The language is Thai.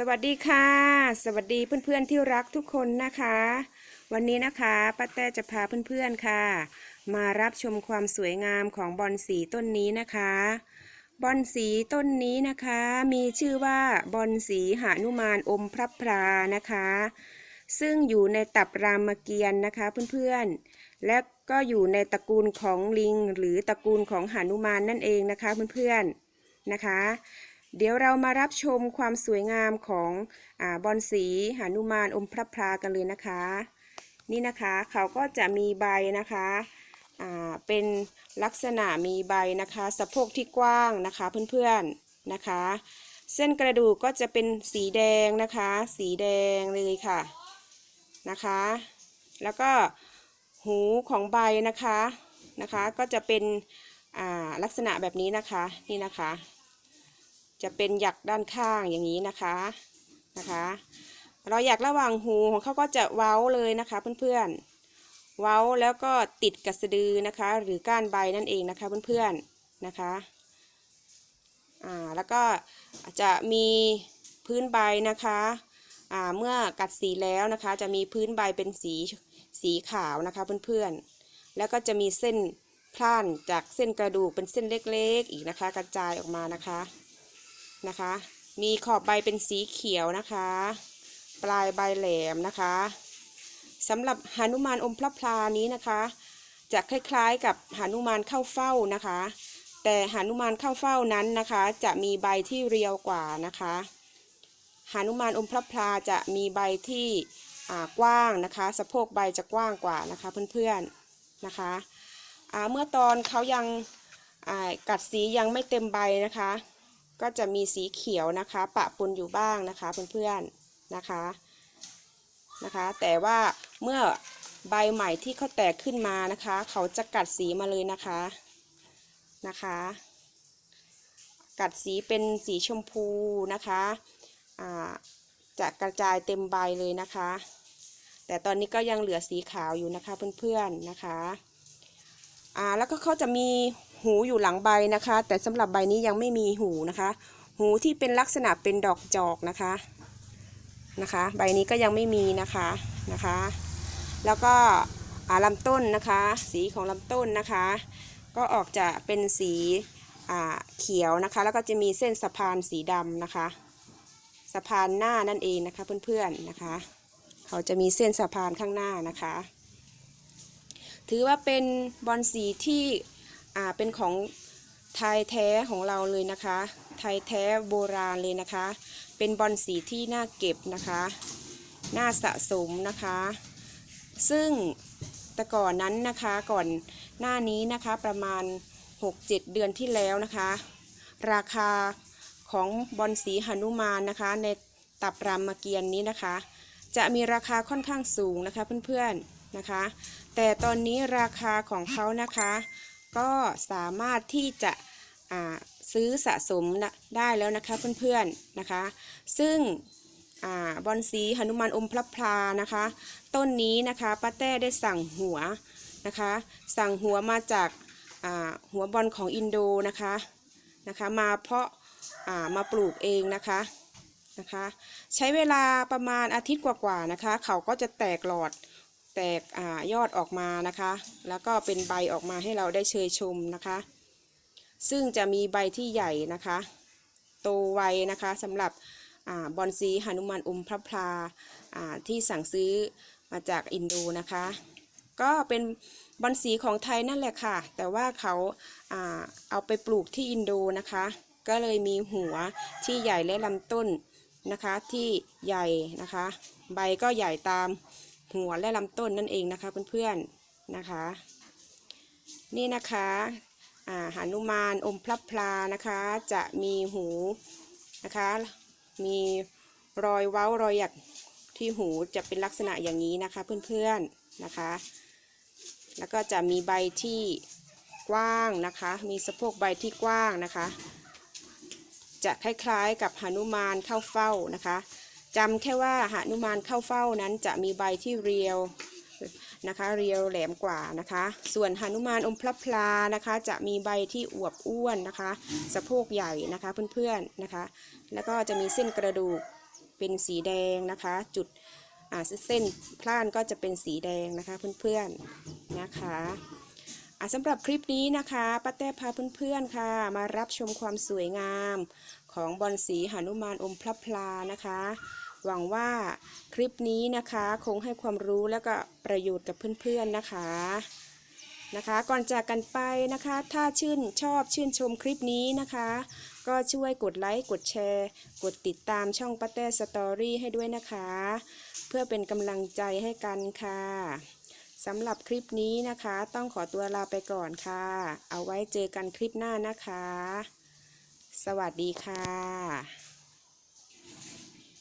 สวัสดีค่ะ สวัสดีเพื่อนๆที่รักทุกคนนะคะ วันนี้นะคะป้าแต้จะพาเพื่อนๆค่ะ มารับชมความสวยงามของบอนสีต้นนี้นะคะบอนสีต้นนี้นะคะ มีชื่อว่าบอนสีหานุมานอมพระพรานะคะ ซึ่งอยู่ในตับรามเกียรติ์นะคะเพื่อนๆ และก็อยู่ในตระกูลของลิง หรือตระกูลของหานุมานนั่นเองนะคะเพื่อนๆนะคะ เดี๋ยวเรามารับชมความสวยงามของอบอนสีหานุมานอมพระพรากันเลยนะคะ นี่นะคะเขาก็จะมีใบนะคะเป็นลักษณะมีใบนะคะสะโพกที่กว้างนะคะเพื่อนๆนะคะ เส้นกระดูกก็จะเป็นสีแดงนะคะ สีแดงเลยค่ะนะคะ แล้วก็หูของใบนะคะนะคะ ก็จะเป็นลักษณะแบบนี้นะคะนี่นะคะ จะเป็นหยักด้านข้างอย่างนี้นะคะนะคะเราอยากระหว่างหูของเขาก็จะเว้าเลยนะคะเพื่อนๆ เว้าแล้วก็ติดกับสะดือนะคะ หรือก้านใบนั่นเองนะคะเพื่อนๆนะคะอ่าแล้วก็จะมีพื้นใบนะคะอ่าเมื่อกัดสีแล้วนะคะ จะมีพื้นใบเป็นสีสีขาวนะคะเพื่อนๆ แล้วก็จะมีเส้นพล่านจากเส้นกระดูกเป็นเส้นเล็กๆ อีกนะคะ กระจายออกมานะคะ นะคะ มีขอบใบเป็นสีเขียวนะคะ ปลายใบแหลมนะคะสำหรับหานุมานอมพระพลานี้นะคะ จะคล้ายๆกับหานุมานเข้าเฝ้านะคะ แต่หานุมานเข้าเฝ้านั้นนะคะ จะมีใบที่เรียวกว่านะคะหานุมานอมพระพลาจะมีใบที่กว้างนะคะ สะโพกใบจะกว้างกว่านะคะเพื่อนๆนะคะเมื่อตอนเขายังกัดสียังไม่เต็มใบนะคะ ก็จะมีสีเขียวนะคะ ปะปนอยู่บ้างนะคะเพื่อนๆนะคะนะคะ แต่ว่าเมื่อใบใหม่ที่เขาแตกขึ้นมานะคะ เขาจะกัดสีมาเลยนะคะนะคะ กัดสีเป็นสีชมพูนะคะอ่าจะกระจายเต็มใบเลยนะคะ แต่ตอนนี้ก็ยังเหลือสีขาวอยู่นะคะเพื่อนๆนะคะอ่าแล้วก็เขาจะมี หูอยู่หลังใบนะคะ แต่สำหรับใบนี้ยังไม่มีหูนะคะ หูที่เป็นลักษณะเป็นดอกจอกนะคะนะคะ ใบนี้ก็ยังไม่มีนะคะนะคะ แล้วก็อ่าลำต้นนะคะ สีของลำต้นนะคะ ก็ออกจะเป็นสีอ่าเขียวนะคะ แล้วก็จะมีเส้นสะพานสีดำนะคะ สะพานหน้านั่นเองนะคะเพื่อนๆนะคะ เขาจะมีเส้นสะพานข้างหน้านะคะ ถือว่าเป็นบอลสีที่ อ่าเป็นของไทยแท้ของเราเลยนะคะ ไทยแท้โบราณเลยนะคะ เป็นบอลสีที่น่าเก็บนะคะ น่าสะสมนะคะ ซึ่งแต่ก่อนนั้นนะคะก่อนหน้านี้นะคะประมาณ 6-7 เดือนที่แล้วนะคะ ราคาของบอลสีหนุมานนะคะ ในตับรามเกียรตินี้นะคะ จะมีราคาค่อนข้างสูงนะคะเพื่อนๆนะคะ แต่ตอนนี้ราคาของเขานะคะ ก็สามารถที่จะซื้อสะสมนะได้แล้วนะคะเพื่อนๆนะคะ ซึ่งอบอนสีหนุมานอมพระพลานะคะ ต้นนี้นะคะป้าแต้ได้สั่งหัวนะคะ สั่งหัวมาจากาหัวบอลของอินโดนะคะนะคะ มาเพาะามาปลูกเองนะคะนะคะ ใช้เวลาประมาณอาทิตย์กว่าๆนะคะ เขาก็จะแตกหลอด แตกอยอดออกมานะคะ แล้วก็เป็นใบออกมาให้เราได้เชยชมนะคะ ซึ่งจะมีใบที่ใหญ่นะคะ โตไวนะคะสำหรับอบอนซีหนุมานอมพระพลาาที่สั่งซื้อมาจากอินโดนะคะ ก็เป็นบอนสีของไทยนั่นแหละค่ะ แต่ว่าเขาอาเอาไปปลูกที่อินโดนะคะ ก็เลยมีหัวที่ใหญ่และลำต้นนะคะที่ใหญ่นะคะ ใบก็ใหญ่ตาม หัวและลำต้นนั่นเองนะคะเพื่อนๆนะคะ นี่นะคะหานุมานอมพระพลานะคะ จะมีหูนะคะ มีรอยเว้ารอยหยักที่หูจะเป็นลักษณะอย่างนี้นะคะเพื่อนๆนะคะ แล้วก็จะมีใบที่กว้างนะคะ มีสะโพกใบที่กว้างนะคะ จะคล้ายๆกับหนุมานเข้าเฝ้านะคะ จำแค่ว่าหานุมานเข้าเฝ้านั้นจะมีใบที่เรียวนะคะ เรียวแหลมกว่านะคะ ส่วนหานุมานอมพระพลานะคะ จะมีใบที่อวบอ้วนนะคะ สะโพกใหญ่นะคะเพื่อนๆนะคะ แล้วก็จะมีเส้นกระดูกเป็นสีแดงนะคะ จุดเส้นพล่านก็จะเป็นสีแดงนะคะเพื่อนๆนะคะสำหรับคลิปนี้นะคะป้าแต้พาเพื่อนๆค่ะ มารับชมความสวยงาม ของบอลสีหนุมานอมพระพลานะคะ หวังว่าคลิปนี้นะคะคงให้ความรู้แล้วก็ประโยชน์กับเพื่อนๆนะคะนะคะ ก่อนจากกันไปนะคะ ถ้าชื่นชอบชื่นชมคลิปนี้นะคะ ก็ช่วยกดไลค์กดแชร์ กดติดตามช่องป้าแต้สตอรี่ให้ด้วยนะคะ เพื่อเป็นกำลังใจให้กันค่ะสำหรับคลิปนี้นะคะ ต้องขอตัวลาไปก่อนค่ะ เอาไว้เจอกันคลิปหน้านะคะ สวัสดีค่ะ